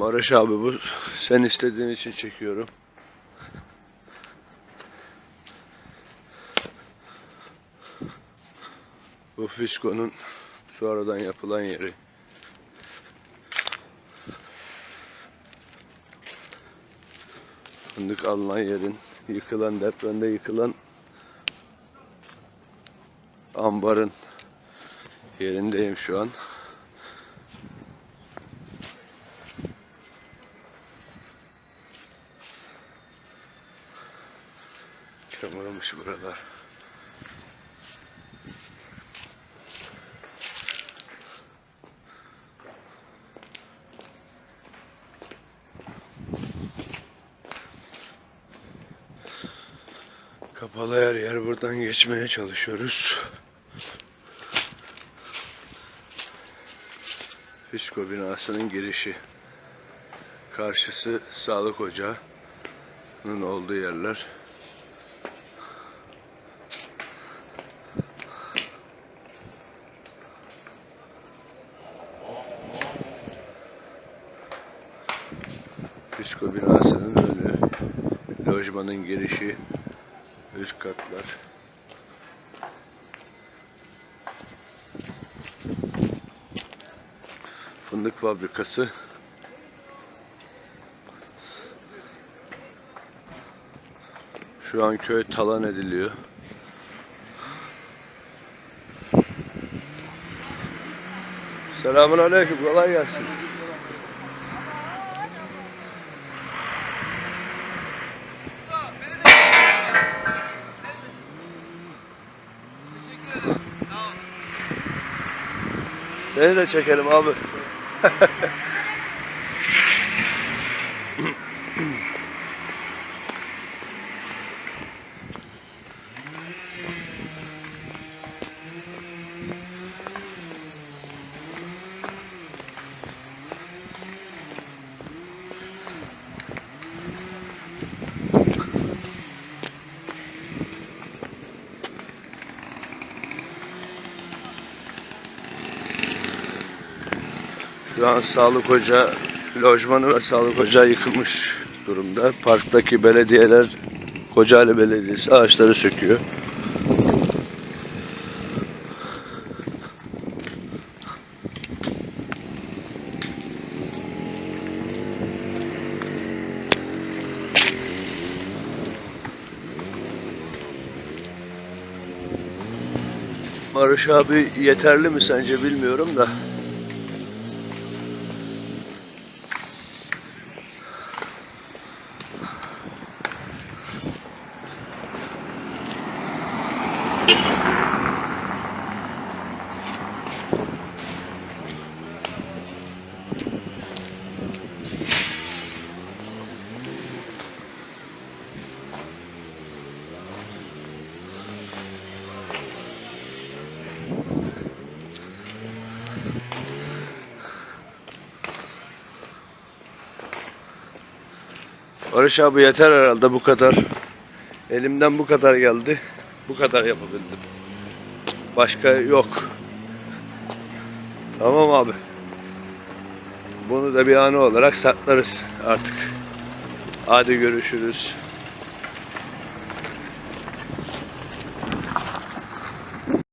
Barış abi bu sen istediğin için çekiyorum. Bu Fisko'nun sonradan yapılan yeri. Fındık alınan yerin yıkılan depremde yıkılan ambarın yerindeyim şu an. Çamurmuş buralar. Kapalı her yer buradan geçmeye çalışıyoruz. Fisko binasının girişi. Karşısı sağlık ocağının olduğu yerler. Fisko binasının önü, lojmanın girişi, üst katlar. Fındık fabrikası. Şu an köy talan ediliyor. Selamun aleyküm, kolay gelsin. Seni de çekelim abi. Şu an sağlık ocağı, lojmanı ve sağlık ocağı yıkılmış durumda. Parktaki belediyeler, Kocaeli Belediyesi ağaçları söküyor. Barış abi yeterli mi sence bilmiyorum da. Barış abi yeter herhalde bu kadar. Elimden bu kadar geldi. Bu kadar yapabildim. Başka yok. Tamam abi. Bunu da bir anı olarak saklarız artık. Hadi görüşürüz.